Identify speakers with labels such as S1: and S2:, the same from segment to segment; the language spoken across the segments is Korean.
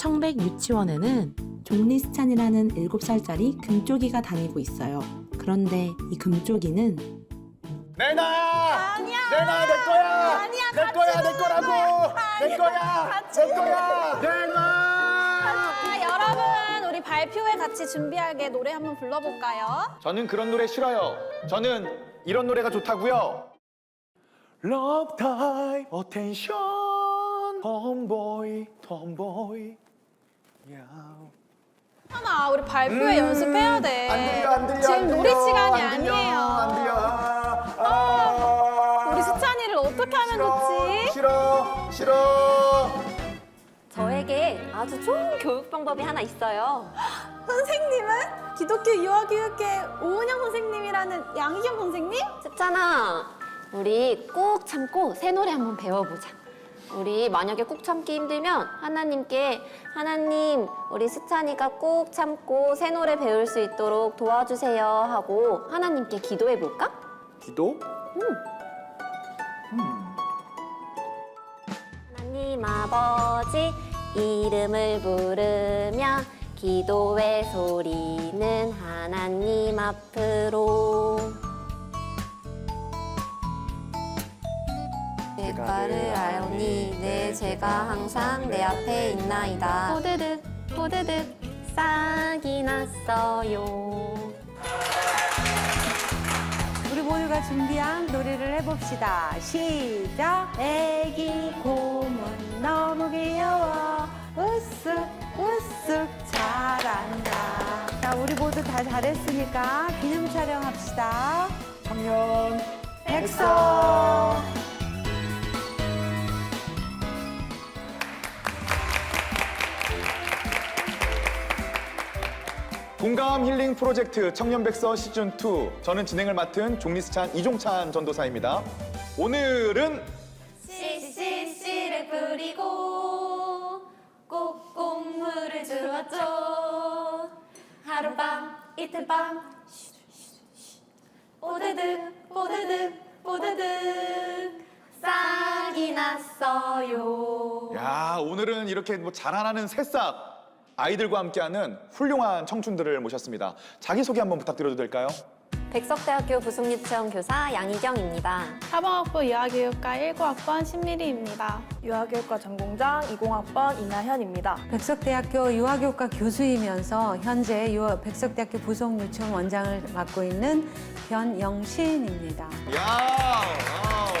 S1: 청백 유치원에는 종리스찬이라는 7살짜리 금쪽이가 다니고 있어요. 그런데 이 금쪽이는
S2: 내놔!
S3: 아니야.
S2: 내놔 내 거야!
S3: 아니야,
S2: 내
S3: 같이
S2: 거야 내 거라고! 내 거야!
S3: 같이
S2: 내 거야! 내놔!
S3: 아, 여러분 우리 발표회 같이 준비하게 노래 한번 불러볼까요?
S2: 저는 그런 노래 싫어요. 저는 이런 노래가 좋다고요. Love time, attention, tomboy, tomboy. 야.
S3: 하나 우리 발표회 연습해야 돼.
S2: 음, 안 들려, 안 들려.
S3: 지금
S2: 안
S3: 놀이 시간이
S2: 안 들려,
S3: 아니에요.
S2: 안 들려. 아,
S3: 우리 수찬이를 어떻게 하면 좋지?
S2: 싫어, 싫어.
S4: 저에게 아주 좋은 교육 방법이 하나 있어요.
S3: 선생님은 기독교 유아교육회 오은영 선생님이라는 양희경 선생님?
S4: 습찬아, 우리 꾹 참고 새 노래 한번 배워보자. 우리 만약에 꾹 참기 힘들면 하나님께 하나님 우리 수찬이가 꾹 참고 새 노래 배울 수 있도록 도와주세요 하고 하나님께 기도해 볼까?
S2: 기도?
S4: 하나님 아버지 이름을 부르며 기도의 소리는 하나님 앞으로 대가를 알오니 내 죄가 항상 내 앞에 있나이다 호드득 호드득 싹이 났어요
S5: 우리 모두가 준비한 노래를 해봅시다. 시작. 애기 곰은 너무 귀여워. 으쓱 으쓱 잘한다. 자, 우리 모두 다 잘했으니까 기념 촬영합시다.
S2: 청년
S5: 백서.
S2: 공감 힐링 프로젝트 청년백서 시즌 2 저는 진행을 맡은 종리스찬 이종찬 전도사입니다. 오늘은
S4: 씨씨씨를 뿌리고 꼭꼭 물을 주었죠. 하룻밤 이틀밤. 오드득 오드득 오드득. 싹이 났어요.
S2: 야 오늘은 이렇게 뭐 자라나는 새싹 아이들과 함께하는 훌륭한 청춘들을 모셨습니다. 자기 소개 한번 부탁드려도 될까요?
S4: 백석대학교 부속유치원 교사 양희경입니다
S3: 사범학부 유아교육과 19학번 신미리입니다.
S6: 유아교육과 전공장 20학번 이나현입니다.
S5: 백석대학교 유아교육과 교수이면서 현재 유- 백석대학교 부속유치원 원장을 맡고 있는 변영신입니다.
S2: 야 와우.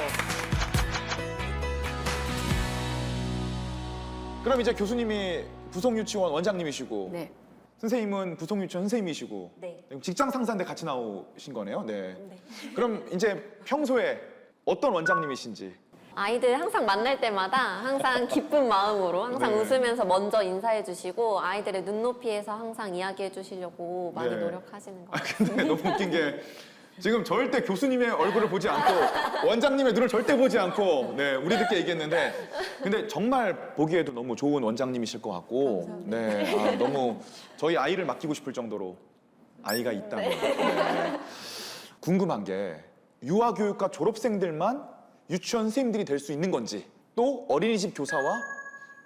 S2: 그럼 이제 교수님이 부속유치원 원장님이시고
S5: 네.
S2: 선생님은 부속유치원 선생님이시고
S4: 네.
S2: 직장 상사인데 같이 나오신 거네요. 네.
S4: 네.
S2: 그럼 이제 평소에 어떤 원장님이신지
S4: 아이들 항상 만날 때마다 항상 기쁜 마음으로 항상
S2: 네.
S4: 웃으면서 먼저 인사해 주시고 아이들의 눈높이에서 항상 이야기해 주시려고 많이
S2: 네.
S4: 노력하시는 것
S2: 아,
S4: 같아요.
S2: 근데 너무 웃긴 게 지금 절대 교수님의 얼굴을 보지 않고 원장님의 눈을 절대 보지 않고 네 우리들께 얘기했는데 근데 정말 보기에도 너무 좋은 원장님이실 것 같고 네 아, 너무 저희 아이를 맡기고 싶을 정도로 아이가 있다면 네. 궁금한 게 유아교육과 졸업생들만 유치원 선생님들이 될 수 있는 건지 또 어린이집 교사와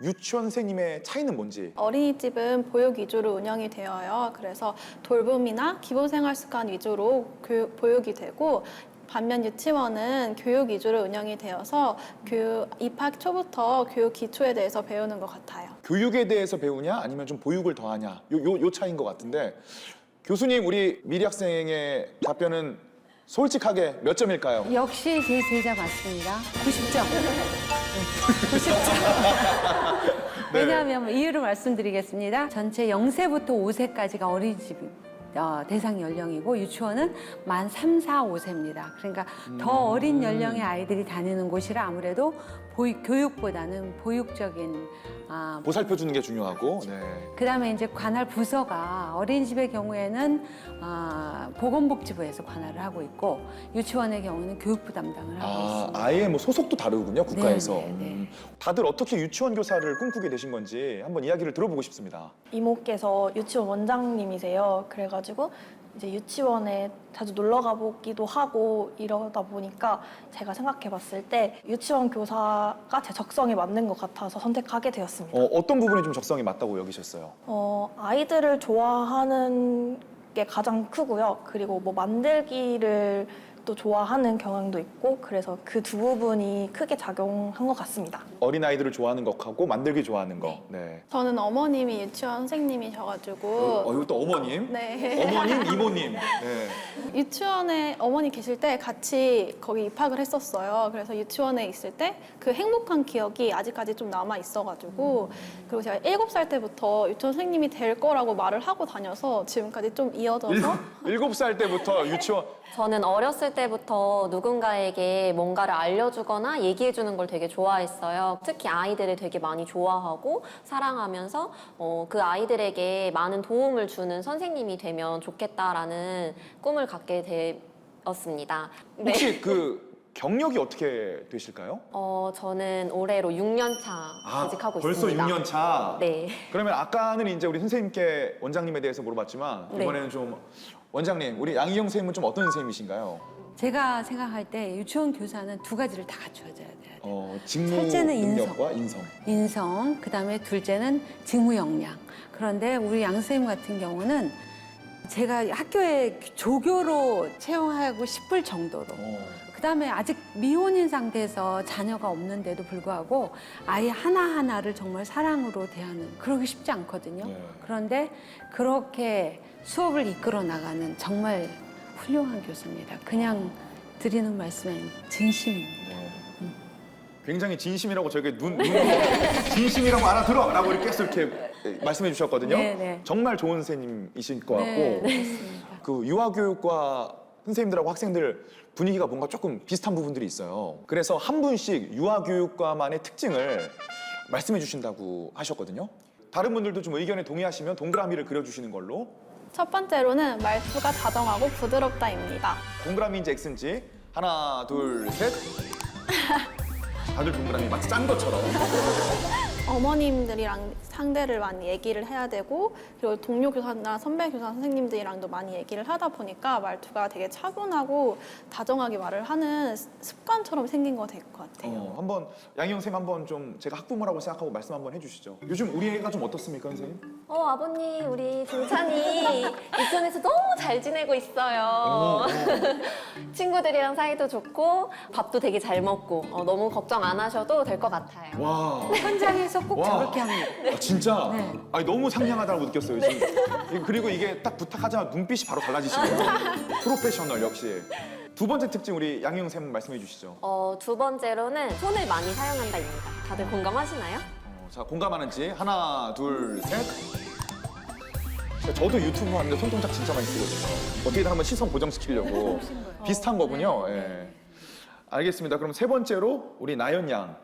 S2: 유치원 선생님의 차이는 뭔지
S7: 어린이집은 보육 위주로 운영이 되어요. 그래서 돌봄이나 기본 생활 습관 위주로 교육, 보육이 되고 반면 유치원은 교육 위주로 운영이 되어서 교육, 입학 초부터 교육 기초에 대해서 배우는 것 같아요.
S2: 교육에 대해서 배우냐 아니면 좀 보육을 더하냐 요, 요, 요 차이인 것 같은데 교수님 우리 미리 학생의 답변은 솔직하게 몇 점일까요?
S5: 역시 제 제자 맞습니다. 90점.
S2: 네.
S5: 왜냐하면 뭐 이유를 말씀드리겠습니다. 전체 0세부터 5세까지가 어린이집 어, 대상 연령이고 유치원은 만 3, 4, 5세입니다. 그러니까 더 어린 연령의 아이들이 다니는 곳이라 아무래도 보육, 교육보다는 보육적인 아,
S2: 보살펴 주는 게 중요하고 네.
S5: 그다음에 이제 관할 부서가 어린이집의 경우에는 아, 보건복지부에서 관할을 하고 있고 유치원의 경우는 교육부 담당을 하고
S2: 아,
S5: 있습니다.
S2: 아예 뭐 소속도 다르군요 국가에서
S5: 네, 네, 네.
S2: 음. 다들 어떻게 유치원 교사를 꿈꾸게 되신 건지 한번 이야기를 들어보고 싶습니다
S6: 이모께서 유치원 원장님이세요. 그래가지고 이제 유치원에 자주 놀러 가보기도 하고 이러다 보니까 제가 생각해 봤을 때 유치원 교사가 제 적성에 맞는 것 같아서 선택하게 되었습니다.
S2: 어, 어떤 부분이 좀 적성이 맞다고 여기셨어요?
S6: 어, 아이들을 좋아하는 게 가장 크고요. 그리고 뭐 만들기를 또 좋아하는 경향도 있고 그래서 그 두 부분이 크게 작용한 것 같습니다.
S2: 어린 아이들을 좋아하는 것하고 만들기 좋아하는 거. 네.
S7: 저는 어머님이 유치원 선생님이셔가지고
S2: 어, 이거 또 어머님.
S7: 네.
S2: 어머님, 이모님. 네.
S7: 유치원에 어머니 계실 때 같이 거기 입학을 했었어요. 그래서 유치원에 있을 때 그 행복한 기억이 아직까지 좀 남아 있어가지고 그리고 제가 일곱 살 때부터 유치원 선생님이 될 거라고 말을 하고 다녀서 지금까지 좀 이어져서
S2: 일곱 살 때부터 유치원
S4: 저는 어렸을 때부터 누군가에게 뭔가를 알려주거나 얘기해주는 걸 되게 좋아했어요. 특히 아이들을 되게 많이 좋아하고 사랑하면서 어, 그 아이들에게 많은 도움을 주는 선생님이 되면 좋겠다라는 꿈을 갖게 되었습니다. 네.
S2: 혹시 그 경력이 어떻게 되실까요?
S4: 어, 저는 올해로 6년 차
S2: 아, 벌써
S4: 있습니다.
S2: 6년 차.
S4: 네.
S2: 그러면 아까는 이제 우리 선생님께 원장님에 대해서 물어봤지만
S4: 네.
S2: 이번에는 좀 원장님, 우리 양희영 선생님은 좀 어떤 선생님이신가요?
S5: 제가 생각할 때 유치원 교사는 두 가지를 다 갖춰져야 돼요.
S2: 어, 직무
S5: 첫째는 인성.
S2: 능력과 인성.
S5: 인성, 그 다음에 둘째는 직무 역량. 그런데 우리 양 선생님 같은 경우는 제가 학교에 조교로 채용하고 싶을 정도로
S2: 어.
S5: 그다음에 아직 미혼인 상태에서 자녀가 없는데도 불구하고 아이 하나하나를 정말 사랑으로 대하는 그러기 쉽지 않거든요.
S2: 네.
S5: 그런데 그렇게 수업을 이끌어 나가는 정말 훌륭한 교수입니다. 그냥 드리는 말씀은 진심입니다.
S2: 네. 굉장히 진심이라고 저에게 눈, 눈 진심이라고 알아들어 라고 이렇게 계속 이렇게 말씀해 주셨거든요.
S5: 네, 네.
S2: 정말 좋은 선생님이신 것 같고
S5: 네.
S2: 그 유아교육과 선생님들하고 학생들 분위기가 뭔가 조금 비슷한 부분들이 있어요. 그래서 한 분씩 유아교육과만의 특징을 말씀해 주신다고 하셨거든요. 다른 분들도 좀 의견에 동의하시면 동그라미를 그려주시는 걸로
S7: 첫 번째로는 말투가 다정하고 부드럽다입니다.
S2: 동그라미인지 X인지 하나 둘 셋. 다들 동그라미 마치 짠 것처럼.
S7: 어머님들이랑 상대를 많이 얘기를 해야 되고 그리고 동료 교사나 선배 교사 선생님들이랑도 많이 얘기를 하다 보니까 말투가 되게 차분하고 다정하게 말을 하는 습관처럼 생긴 거 될 것 같아요.
S2: 어, 한번 양희영 쌤 한번 좀 제가 학부모라고 생각하고 말씀 한번 해주시죠. 요즘 우리 애가 좀 어떻습니까, 선생님?
S4: 어, 아버님, 우리 등찬이 유치원에서 너무 잘 지내고 있어요.
S2: 어, 어.
S4: 친구들이랑 사이도 좋고 밥도 되게 잘 먹고 어, 너무 걱정 안 하셔도 될 것 같아요.
S2: 와.
S5: 현장에서 꼭
S2: 와.
S5: 저렇게 합니다.
S2: 아, 진짜?
S5: 네.
S2: 아니, 너무 상냥하다고 느꼈어요, 지금. 그리고 이게 딱 부탁하자마자 눈빛이 바로 달라지시네요. 프로페셔널, 역시. 두 번째 특징 우리 양희영 쌤 말씀해 주시죠.
S4: 어, 두 번째로는 손을 많이 사용한다입니다. 다들 공감하시나요?
S2: 어, 자, 공감하는지 하나, 둘, 셋. 저도 유튜브 하는데 손동작 진짜 많이 쓰거든요. 어떻게든 한번 시선 고정시키려고. 비슷한 거군요. 예. 알겠습니다. 그럼 세 번째로 우리 나연 양.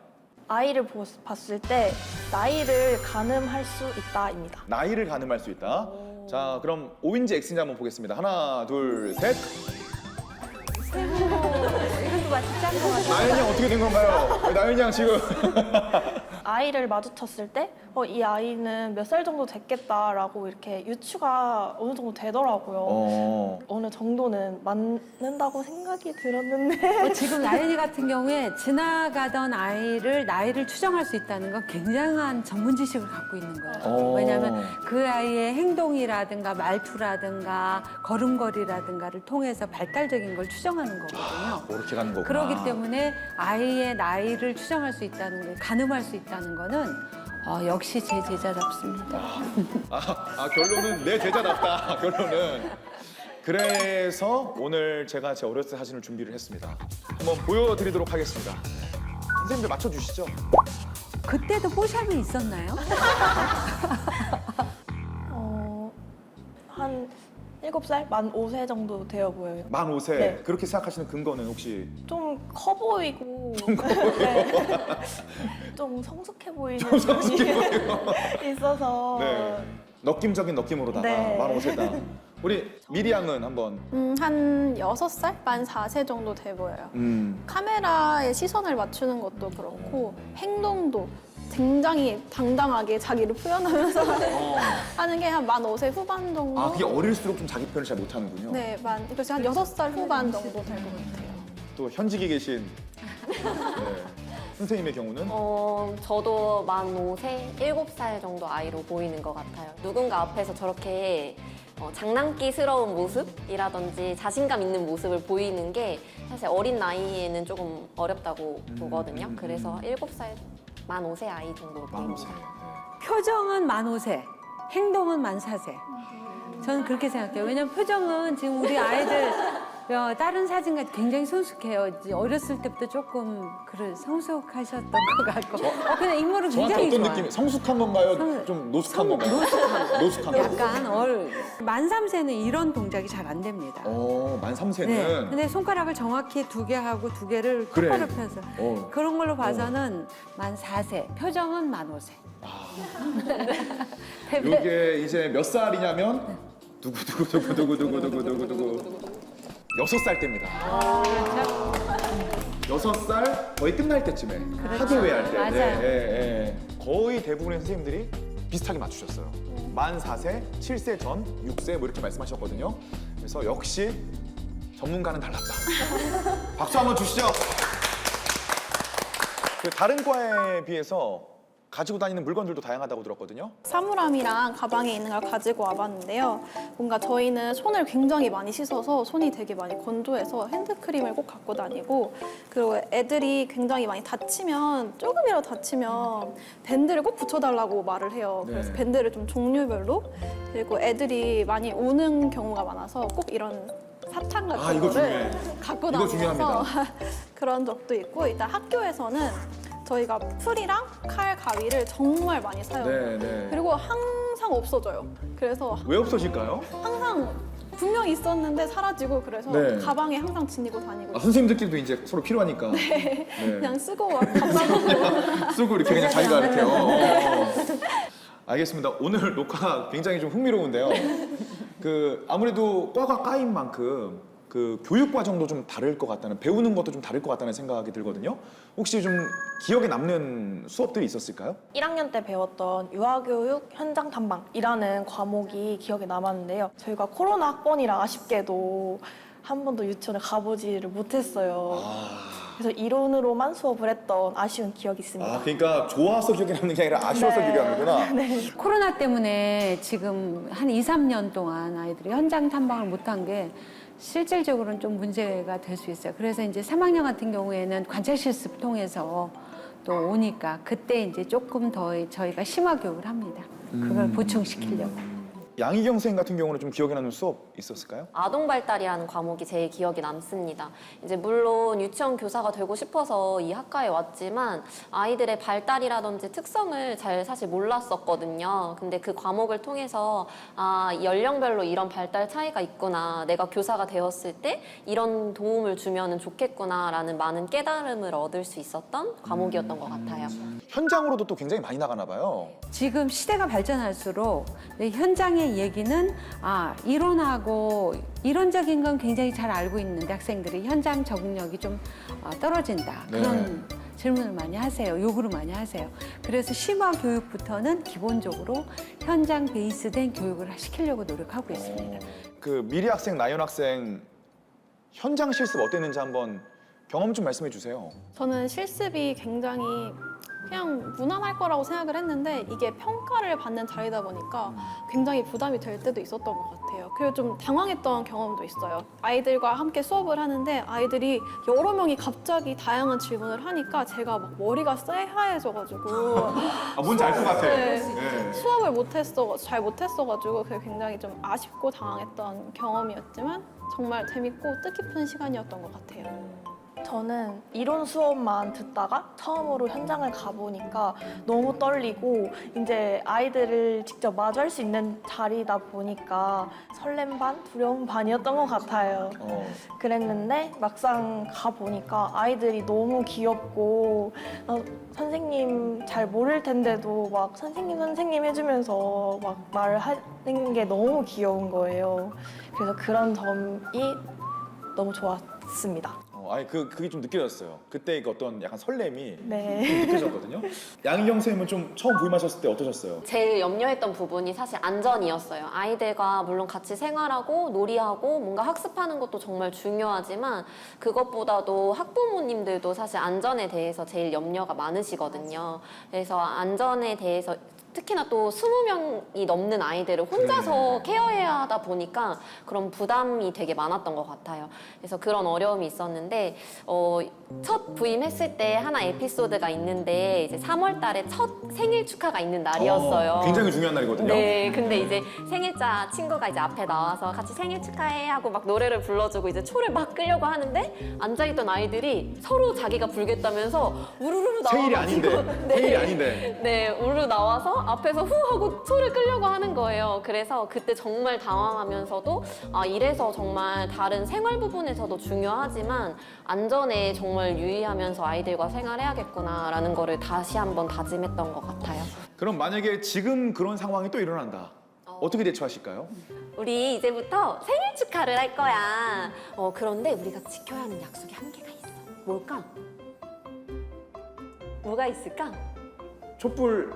S6: 아이를 보- 봤을 때 나이를 가늠할 수 있다입니다.
S2: 나이를 가늠할 수 있다. 자, 그럼 O인지 X인지 한번 보겠습니다. 하나, 둘, 셋.
S5: 이것도 마치 짠거 같아요.
S2: 나연이 양 어떻게 된 건가요? 나연이 양 지금.
S6: 아이를 마주쳤을 때, 어, 이 아이는 몇 살 정도 됐겠다라고 이렇게 유추가 어느 정도 되더라고요.
S2: 어.
S6: 어느 정도는 맞는다고 생각이 들었는데.
S5: 어, 지금 나연이 같은 경우에 지나가던 아이를 나이를 추정할 수 있다는 건 굉장한 전문 지식을 갖고 있는 거예요.
S2: 어.
S5: 왜냐하면 그 아이의 행동이라든가 말투라든가 걸음걸이라든가를 통해서 발달적인 걸 추정하는 거거든요.
S2: 그렇게 가는 거구나.
S5: 그렇기 때문에 아이의 나이를 추정할 수 있다는 걸 가늠할 수 있다 는 거는 어, 역시 제 제자답습니다.
S2: 아, 아, 결론은 내 제자답다. 결론은. 그래서 오늘 제가 제 어렸을 때 사진을 준비를 했습니다. 한번 보여드리도록 하겠습니다. 선생님들 맞춰주시죠.
S5: 그때도 뽀샵이 있었나요?
S6: 어, 한 7살? 만 5세 정도 되어 보여요.
S2: 만 5세.
S6: 네.
S2: 그렇게 생각하시는 근거는 혹시
S6: 좀 커 보이고. 좀 좀 성숙해 보이는 면이 있어서.
S2: 네. 느낌적인 느낌으로다가
S6: 네.
S2: 만 5세다. 우리 미리 양은 한번.
S7: 음, 한 여섯 살만 4세 정도 돼 보여요.
S2: 음.
S7: 카메라에 시선을 맞추는 것도 그렇고 행동도 굉장히 당당하게 자기를 표현하면서
S2: 어.
S7: 하는 게 한 만 5세 후반 정도?
S2: 아 그게 어릴수록 좀 자기 표현을 잘 못하는군요.
S7: 네, 만, 그래서 한 6살 후반 정도 될 것 같아요.
S2: 또 현직에 계신 네. 선생님의 경우는
S4: 어, 저도 만 5세, 7살 정도 아이로 보이는 것 같아요. 누군가 앞에서 저렇게 어, 장난기스러운 모습이라든지 자신감 있는 모습을 보이는 게 사실 어린 나이에는 조금 어렵다고 보거든요.
S2: 음,
S4: 그래서 7살, 만 5세 아이 정도로
S2: 만
S4: 보입니다.
S2: 5세.
S5: 표정은 만 5세, 행동은 만 4세. 저는 그렇게 생각해요. 왜냐면 표정은 지금 우리 아이들 어, 다른 사진과 굉장히 손숙해요. 어렸을 때부터 조금 그런 성숙하셨던 것 같고. 어, 근데 인물은
S2: 저한테
S5: 굉장히
S2: 어떤
S5: 좋아요.
S2: 느낌이 성숙한 건가요?
S5: 성-
S2: 좀 노숙한 건가요?
S5: 노숙한.
S2: 노숙한 거.
S5: 약간 얼. 만 3세는 이런 동작이 잘 안 됩니다.
S2: 어, 만 네. 3세는
S5: 근데 손가락을 정확히 두 개 하고 두 개를
S2: 그래.
S5: 똑바로 펴서
S2: 어.
S5: 그런 걸로 어. 봐서는 만 4세, 표정은 만 5세.
S2: 아. 요게 이제 몇 살이냐면 두구두구두구두구두구두구두구 여섯 살 때입니다. 여섯 살 거의 끝날 때쯤에 학예회 할 때.
S5: 맞아요.
S2: 예, 예, 예. 거의 대부분의 선생님들이 비슷하게 맞추셨어요. 만 4세, 7세 전, 6세 뭐 이렇게 말씀하셨거든요. 그래서 역시 전문가는 달랐다. 박수 한번 주시죠. 그 다른 과에 비해서 가지고 다니는 물건들도 다양하다고 들었거든요.
S7: 사물함이랑 가방에 있는 걸 가지고 와봤는데요. 뭔가 저희는 손을 굉장히 많이 씻어서 손이 되게 많이 건조해서 핸드크림을 꼭 갖고 다니고 그리고 애들이 굉장히 많이 다치면 조금이라도 다치면 밴드를 꼭 붙여달라고 말을 해요. 그래서
S2: 네.
S7: 밴드를 좀 종류별로 그리고 애들이 많이 우는 경우가 많아서 꼭 이런 사탕 같은
S2: 아, 이거
S7: 거를
S2: 중요해.
S7: 갖고
S2: 이거 중요합니다.
S7: 그런 적도 있고 일단 학교에서는 저희가 풀이랑 칼, 가위를 정말 많이 사용해요.
S2: 네, 네.
S7: 그리고 항상 없어져요. 그래서
S2: 왜 없어질까요?
S7: 항상 분명 있었는데 사라지고 그래서
S2: 네.
S7: 가방에 항상 지니고 다니고
S2: 아, 선생님들끼리도 이제 서로 필요하니까 네.
S7: 그냥 쓰고 막 감사하고
S2: 쓰고 이렇게 그냥 자기가 이렇게 어, 어. 알겠습니다. 오늘 녹화가 굉장히 좀 흥미로운데요. 그 아무래도 과가 까인 만큼 그 교육 과정도 좀 다를 것 같다는 배우는 것도 좀 다를 것 같다는 생각이 들거든요. 혹시 좀 기억에 남는 수업들이 있었을까요?
S6: 1학년 때 배웠던 유아교육 현장 탐방이라는 과목이 기억에 남았는데요. 저희가 코로나 학번이라 아쉽게도 한 번도 유치원에 가보지를 못했어요. 그래서 이론으로만 수업을 했던 아쉬운 기억이 있습니다.
S2: 아 그러니까 좋아서 기억에 남는 게 아니라 아쉬워서
S6: 네.
S2: 기억에 남는구나.
S5: 코로나 때문에 지금 한 2, 3년 동안 아이들이 현장 탐방을 못한 게 실질적으로는 좀 문제가 될 수 있어요. 그래서 이제 3학년 같은 경우에는 관찰 실습 통해서 또 오니까 그때 이제 조금 더 저희가 심화 교육을 합니다. 그걸 보충시키려고.
S2: 양희경 선생님 같은 경우는 좀 기억에 남는 수업 있었을까요?
S4: 아동 발달이라는 과목이 제일 기억에 남습니다. 이제 물론 유치원 교사가 되고 싶어서 이 학과에 왔지만 아이들의 발달이라든지 특성을 잘 사실 몰랐었거든요. 근데 그 과목을 통해서 아, 연령별로 이런 발달 차이가 있구나. 내가 교사가 되었을 때 이런 도움을 주면 좋겠구나라는 많은 깨달음을 얻을 수 있었던 과목이었던 것 같아요.
S2: 현장으로도 또 굉장히 많이 나가나 봐요.
S5: 지금 시대가 발전할수록 내 현장 의 얘기는 아 이론하고 이론적인 건 굉장히 잘 알고 있는데 학생들이 현장 적응력이 좀 어, 떨어진다
S2: 네.
S5: 그런 질문을 많이 하세요 요구를 많이 하세요 그래서 심화 교육부터는 기본적으로 현장 베이스된 교육을 시키려고 노력하고 있습니다.
S2: 그 미리 학생, 나연 학생 현장 실습 어땠는지 한번 경험 좀 말씀해 주세요.
S7: 저는 실습이 굉장히 그냥 무난할 거라고 생각을 했는데 이게 평가를 받는 자리다 보니까 굉장히 부담이 될 때도 있었던 것 같아요. 그리고 좀 당황했던 경험도 있어요. 아이들과 함께 수업을 하는데 아이들이 여러 명이 갑자기 다양한 질문을 하니까 제가 막 머리가 새하얘져가지고
S2: 아, 뭔지 알 것 같아.
S7: 네.
S2: 네.
S7: 수업을 못했어 잘 못했어가지고 그게 굉장히 좀 아쉽고 당황했던 경험이었지만 정말 재밌고 뜻깊은 시간이었던 것 같아요.
S6: 저는 이론 수업만 듣다가 처음으로 현장을 가보니까 너무 떨리고 이제 아이들을 직접 마주할 수 있는 자리다 보니까 설렘 반, 두려움 반이었던 것 같아요.
S2: 어.
S6: 그랬는데 막상 가보니까 아이들이 너무 귀엽고 어, 선생님 잘 모를 텐데도 막 선생님 선생님 해주면서 막 말을 하는 게 너무 귀여운 거예요. 그래서 그런 점이 너무 좋았습니다.
S2: 어. 어, 아니 그 그게 좀 느껴졌어요. 그때 그 어떤 약간 설렘이
S6: 네.
S2: 좀 느껴졌거든요. 양희경 선생님은 좀 처음 부임하셨을 때 어떠셨어요?
S4: 제일 염려했던 부분이 사실 안전이었어요. 아이들과 물론 같이 생활하고 놀이하고 뭔가 학습하는 것도 정말 중요하지만 그것보다도 학부모님들도 사실 안전에 대해서 제일 염려가 많으시거든요. 그래서 안전에 대해서 특히나 또 20명이 넘는 아이들을 혼자서 케어해야 하다 보니까 그런 부담이 되게 많았던 것 같아요. 그래서 그런 어려움이 있었는데 어, 첫 부임했을 때 하나 에피소드가 있는데 이제 3월 달에 첫 생일 축하가 있는 날이었어요.
S2: 어, 굉장히 중요한 날이거든요.
S4: 네, 근데 이제 생일자 친구가 이제 앞에 나와서 같이 생일 축하해 하고 막 노래를 불러주고 이제 초를 막 끄려고 하는데 앉아있던 아이들이 서로 자기가 불겠다면서 우르르 나와가지고
S2: 생일이 아닌데
S4: 네.
S2: 생일이 아닌데
S4: 네, 우르르 나와서 앞에서 후 하고 초를 끌려고 하는 거예요. 그래서 그때 정말 당황하면서도 아 이래서 정말 다른 생활 부분에서도 중요하지만 안전에 정말 유의하면서 아이들과 생활해야겠구나라는 거를 다시 한번 다짐했던 것 같아요.
S2: 그럼 만약에 지금 그런 상황이 또 일어난다. 어떻게 대처하실까요?
S4: 우리 이제부터 생일 축하를 할 거야. 어, 그런데 우리가 지켜야 하는 약속이 한 개가 있어. 뭘까? 뭐가 있을까?
S2: 촛불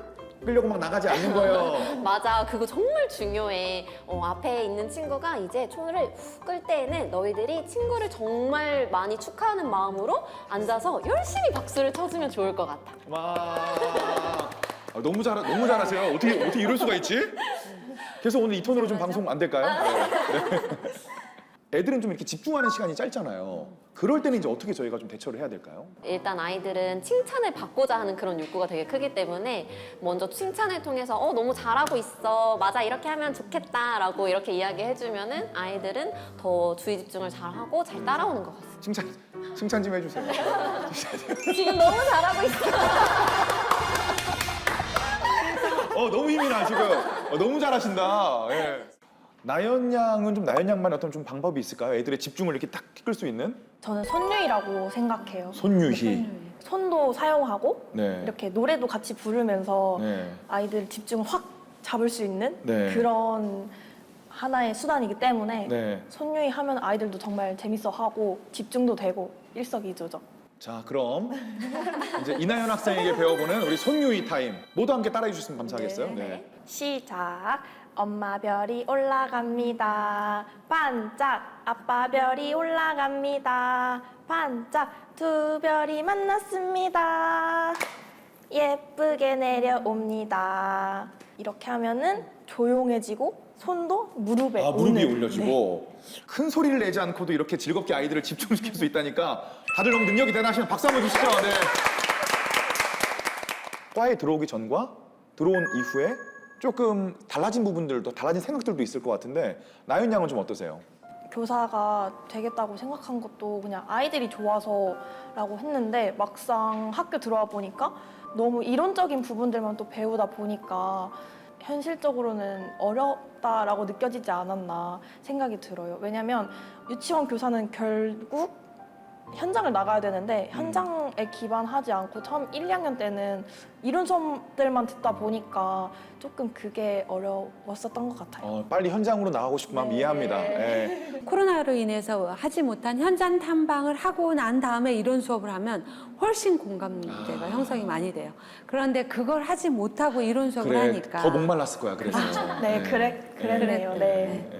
S2: 끌려고 막 나가지 않는 거예요.
S4: 맞아, 그거 정말 중요해. 어, 앞에 있는 친구가 이제 초를 훅 끌 때에는 너희들이 친구를 정말 많이 축하하는 마음으로 앉아서 열심히 박수를 쳐주면 좋을 것 같아.
S2: 와 아, 너무 잘 너무 잘하세요. 어떻게 어떻게 이럴 수가 있지? 그래서 오늘 이 톤으로 좀 방송 안 될까요? 네. 네. 애들은 좀 이렇게 집중하는 시간이 짧잖아요. 그럴 때는 이제 어떻게 저희가 좀 대처를 해야 될까요?
S4: 일단 아이들은 칭찬을 받고자 하는 그런 욕구가 되게 크기 때문에 먼저 칭찬을 통해서 어 너무 잘하고 있어 맞아 이렇게 하면 좋겠다라고 이렇게 이야기해주면은 아이들은 더 주의 집중을 잘하고 잘 따라오는 것 같습니다.
S2: 칭찬 칭찬 좀 해주세요.
S4: 지금 너무 잘하고 있어.
S2: 어 너무 힘이 나 지금. 어, 너무 잘하신다. 예. 나연 양은 좀 나연 양만 어떤 좀 방법이 있을까요? 애들의 집중을 이렇게 딱끌수 있는
S6: 저는 손유이라고 생각해요.
S2: 손유희.
S6: 손도 사용하고
S2: 네.
S6: 이렇게 노래도 같이 부르면서
S2: 네.
S6: 아이들 집중을 확 잡을 수 있는
S2: 네.
S6: 그런 하나의 수단이기 때문에
S2: 네.
S6: 손유이 하면 아이들도 정말 재밌어 하고 집중도 되고 일석이조죠.
S2: 자 그럼 이제 이나연 학생에게 배워보는 우리 손유희 타임 모두 함께 따라해 주시면 감사하겠어요. 네.
S6: 시작. 엄마 별이 올라갑니다. 반짝. 아빠 별이 올라갑니다. 반짝. 두 별이 만났습니다. 예쁘게 내려옵니다. 이렇게 하면은 조용해지고 손도 무릎에
S2: 아 무릎 위에
S6: 오는. 네.
S2: 올려지고 큰 소리를 내지 않고도 이렇게 즐겁게 아이들을 집중시킬 수 있다니까 다들 너무 능력이 대단하시면 박수 한번 주시죠. 네. 과에 들어오기 전과 들어온 이후에 조금 달라진 부분들도 달라진 생각들도 있을 것 같은데 나연 양은 좀 어떠세요?
S6: 교사가 되겠다고 생각한 것도 그냥 아이들이 좋아서라고 했는데 막상 학교 들어와 보니까 너무 이론적인 부분들만 또 배우다 보니까 현실적으로는 어렵다라고 느껴지지 않았나 생각이 들어요. 왜냐면 유치원 교사는 결국 현장을 나가야 되는데 현장에 기반하지 않고 처음 1, 2학년 때는 이론 수업들만 듣다 보니까 조금 그게 어려웠었던 것 같아요.
S2: 어, 빨리 현장으로 나가고 싶은 마음
S6: 네.
S2: 이해합니다. 예.
S5: 코로나로 인해서 하지 못한 현장 탐방을 하고 난 다음에 이론 수업을 하면 훨씬 공감대가 형성이 많이 돼요. 그런데 그걸 하지 못하고 이론 수업을
S2: 그래
S5: 하니까
S2: 더 목말랐을 거야. 그래서
S6: 네, 그래, 그랬네요. 네.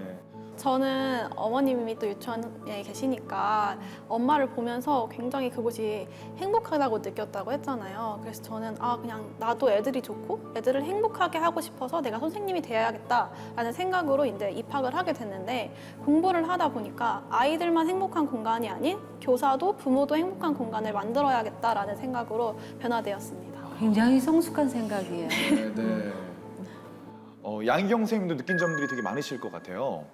S2: 예.
S7: 저는 어머님이 또 유치원에 계시니까 엄마를 보면서 굉장히 그곳이 행복하다고 느꼈다고 했잖아요. 그래서 저는 아 그냥 나도 애들이 좋고 애들을 행복하게 하고 싶어서 내가 선생님이 되어야겠다라는 생각으로 이제 입학을 하게 됐는데 공부를 하다 보니까 아이들만 행복한 공간이 아닌 교사도 부모도 행복한 공간을 만들어야겠다라는 생각으로 변화되었습니다.
S5: 굉장히 성숙한 생각이에요.
S2: 네, 네. 어, 양희경 선생님도 느낀 점들이 되게 많으실 것 같아요.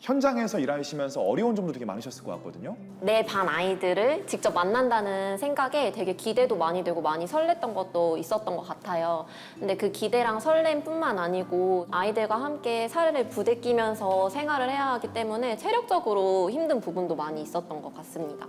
S2: 현장에서 일하시면서 어려운 점도 되게 많으셨을 것 같거든요.
S4: 내 반 아이들을 직접 만난다는 생각에 되게 기대도 많이 되고 많이 설렜던 것도 있었던 것 같아요. 근데 그 기대랑 설렘뿐만 아니고 아이들과 함께 사례를 부대끼면서 생활을 해야 하기 때문에 체력적으로 힘든 부분도 많이 있었던 것 같습니다.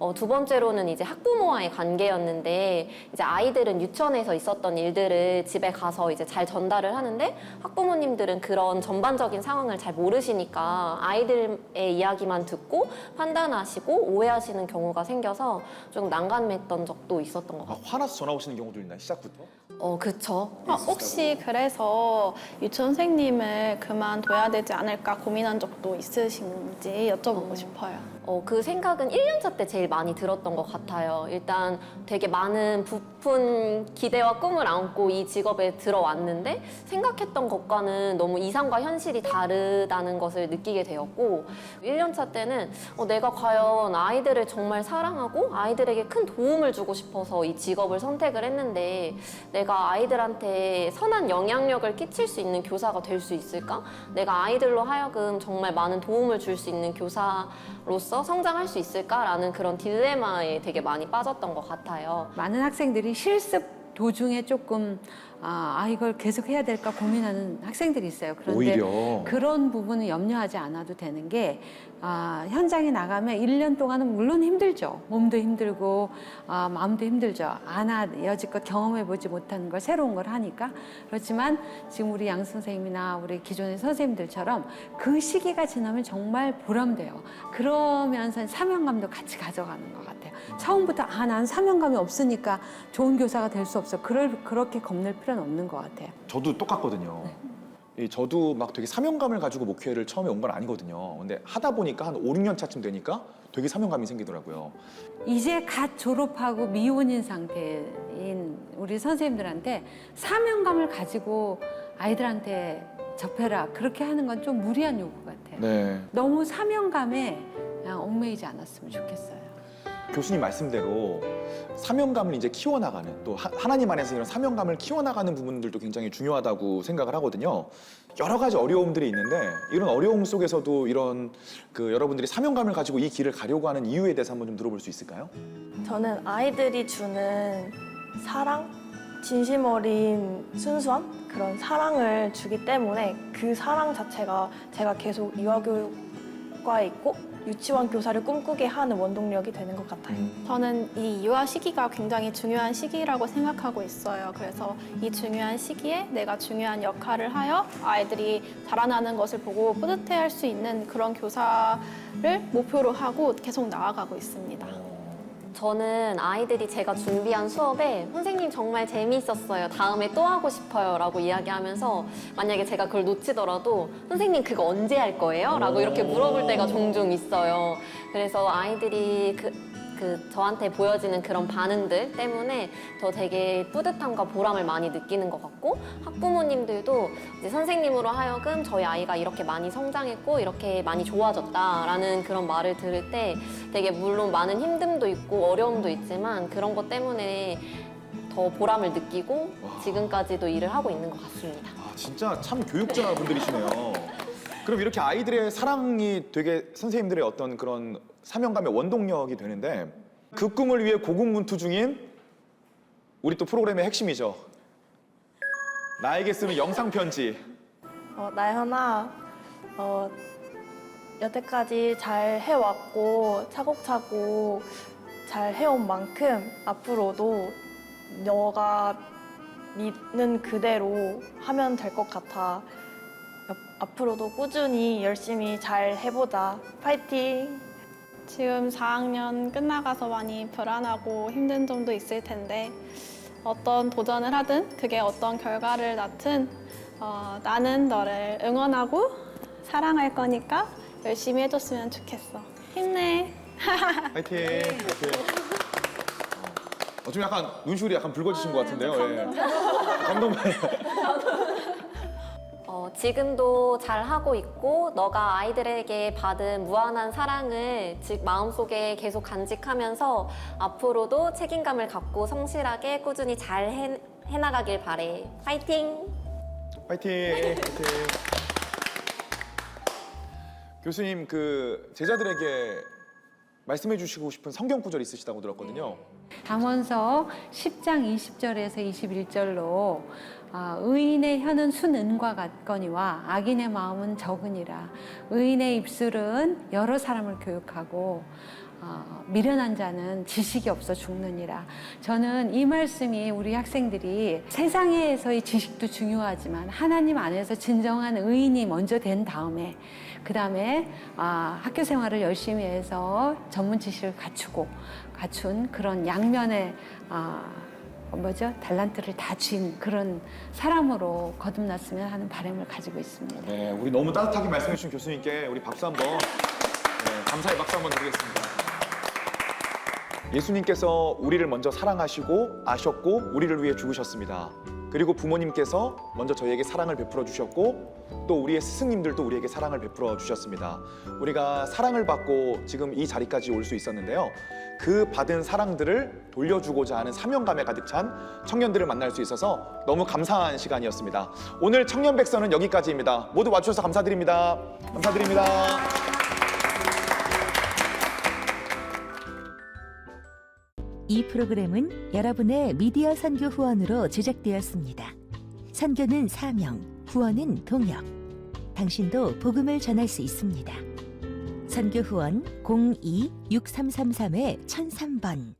S4: 어, 두 번째로는 이제 학부모와의 관계였는데 이제 아이들은 유치원에서 있었던 일들을 집에 가서 이제 잘 전달을 하는데 학부모님들은 그런 전반적인 상황을 잘 모르시니까 아이들의 이야기만 듣고 판단하시고 오해하시는 경우가 생겨서 좀 난감했던 적도 있었던 것
S2: 아,
S4: 같아요.
S2: 화나서 전화 오시는 경우도 있나요? 시작부터?
S4: 어, 그쵸.
S7: 아, 혹시 그래서 유치원 선생님을 그만둬야 되지 않을까 고민한 적도 있으신지 여쭤보고 싶어요.
S4: 어, 그 생각은 1년차 때 제일 많이 들었던 것 같아요. 일단 되게 많은 부푼 기대와 꿈을 안고 이 직업에 들어왔는데 생각했던 것과는 너무 이상과 현실이 다르다는 것을 느끼게 되었고 1년차 때는 어, 내가 과연 아이들을 정말 사랑하고 아이들에게 큰 도움을 주고 싶어서 이 직업을 선택을 했는데 내가 아이들한테 선한 영향력을 끼칠 수 있는 교사가 될 수 있을까? 내가 아이들로 하여금 정말 많은 도움을 줄 수 있는 교사로서 성장할 수 있을까라는 그런 딜레마에 되게 많이 빠졌던 것 같아요.
S5: 많은 학생들이 실습 도중에 조금 아, 아, 이걸 계속 해야 될까 고민하는 학생들이 있어요. 그런데
S2: 오히려.
S5: 그런 부분은 염려하지 않아도 되는 게 아, 현장에 나가면 1년 동안은 물론 힘들죠. 몸도 힘들고 아, 마음도 힘들죠. 아나 여지껏 경험해 보지 못한 걸 새로운 걸 하니까 그렇지만 지금 우리 양 선생님이나 우리 기존의 선생님들처럼 그 시기가 지나면 정말 보람돼요. 그러면서 사명감도 같이 가져가는 것 같아요. 처음부터 아, 난 사명감이 없으니까 좋은 교사가 될 수 없어. 그럴, 그렇게 겁낼 필요는 없는 것 같아요.
S2: 저도 똑같거든요. 이 저도 막 되게 사명감을 가지고 목회를 처음에 온 건 아니거든요. 근데 하다 보니까 한 5, 6년 차쯤 되니까 되게 사명감이 생기더라고요.
S5: 이제 갓 졸업하고 미혼인 상태인 우리 선생님들한테 사명감을 가지고 아이들한테 접해라. 그렇게 하는 건 좀 무리한 요구 같아요.
S2: 네.
S5: 너무 사명감에 그냥 얽매이지 않았으면 좋겠어요.
S2: 교수님 말씀대로 사명감을 이제 키워나가는 또 하- 하나님 안에서 이런 사명감을 키워나가는 부분들도 굉장히 중요하다고 생각을 하거든요. 여러 가지 어려움들이 있는데 이런 어려움 속에서도 이런 그 여러분들이 사명감을 가지고 이 길을 가려고 하는 이유에 대해서 한번 좀 들어볼 수 있을까요?
S6: 저는 아이들이 주는 사랑, 진심 어린 순수함 그런 사랑을 주기 때문에 그 사랑 자체가 제가 계속 유아교육 과에 있고 유치원 교사를 꿈꾸게 하는 원동력이 되는 것 같아요.
S7: 저는 이 유아 시기가 굉장히 중요한 시기라고 생각하고 있어요. 그래서 이 중요한 시기에 내가 중요한 역할을 하여 아이들이 자라나는 것을 보고 뿌듯해할 수 있는 그런 교사를 목표로 하고 계속 나아가고 있습니다.
S4: 저는 아이들이 제가 준비한 수업에 선생님 정말 재미있었어요. 다음에 또 하고 싶어요. 라고 이야기하면서 만약에 제가 그걸 놓치더라도 선생님 그거 언제 할 거예요? 라고 이렇게 물어볼 때가 종종 있어요. 그래서 아이들이 그, 그 저한테 보여지는 그런 반응들 때문에 더 되게 뿌듯함과 보람을 많이 느끼는 것 같고 학부모님들도 이제 선생님으로 하여금 저희 아이가 이렇게 많이 성장했고 이렇게 많이 좋아졌다라는 그런 말을 들을 때 되게 물론 많은 힘듦도 있고 어려움도 있지만 그런 것 때문에 더 보람을 느끼고 지금까지도 일을 하고 있는 것 같습니다.
S2: 아, 진짜 참 교육자 분들이시네요. 그럼 이렇게 아이들의 사랑이 되게 선생님들의 어떤 그런 사명감의 원동력이 되는데 그 꿈을 위해 고군분투 중인 우리 또 프로그램의 핵심이죠. 나에게 쓰는 영상 편지.
S6: 어, 나현아, 어, 여태까지 잘 해왔고 차곡차곡 잘 해온 만큼 앞으로도 너가 믿는 그대로 하면 될 것 같아. 옆- 앞으로도 꾸준히 열심히 잘 해보자. 파이팅!
S7: 지금 4학년 끝나가서 많이 불안하고 힘든 점도 있을 텐데 어떤 도전을 하든 그게 어떤 결과를 낳든 어, 나는 너를 응원하고 사랑할 거니까 열심히 해줬으면 좋겠어. 힘내.
S2: 파이팅. 어, 좀 약간 눈시울이 약간 붉어지신 것 같은데요. 예. 감동 많이.
S4: 어, 지금도 잘 하고 있고 너가 아이들에게 받은 무한한 사랑을 즉 마음속에 계속 간직하면서 앞으로도 책임감을 갖고 성실하게 꾸준히 잘 해, 해나가길 바래. 파이팅!
S2: 파이팅. 파이팅. 교수님 그 제자들에게 말씀해 주시고 싶은 성경 구절 있으시다고 들었거든요.
S5: 담원서 10장 20절에서 21절로 아, 의인의 혀는 순은과 같거니와 악인의 마음은 적으니라. 의인의 입술은 여러 사람을 교육하고 어, 미련한 자는 지식이 없어 죽느니라. 저는 이 말씀이 우리 학생들이 세상에서의 지식도 중요하지만 하나님 안에서 진정한 의인이 먼저 된 다음에 그 다음에 아, 학교 생활을 열심히 해서 전문 지식을 갖추고 갖춘 그런 양면의 아, 뭐죠 달란트를 다 쥔 그런 사람으로 거듭났으면 하는 바람을 가지고 있습니다.
S2: 네, 우리 너무 따뜻하게 말씀해 주신 교수님께 우리 박수 한번 네, 감사의 박수 한번 드리겠습니다. 예수님께서 우리를 먼저 사랑하시고 아셨고 우리를 위해 죽으셨습니다. 그리고 부모님께서 먼저 저희에게 사랑을 베풀어 주셨고 또 우리의 스승님들도 우리에게 사랑을 베풀어 주셨습니다. 우리가 사랑을 받고 지금 이 자리까지 올 수 있었는데요. 그 받은 사랑들을 돌려주고자 하는 사명감에 가득 찬 청년들을 만날 수 있어서 너무 감사한 시간이었습니다. 오늘 청년 백서는 여기까지입니다. 모두 와주셔서 감사드립니다. 감사드립니다.
S8: 이 프로그램은 여러분의 미디어 선교 후원으로 제작되었습니다. 선교는 사명, 후원은 동역. 당신도 복음을 전할 수 있습니다. 선교 후원 02-6333-1003번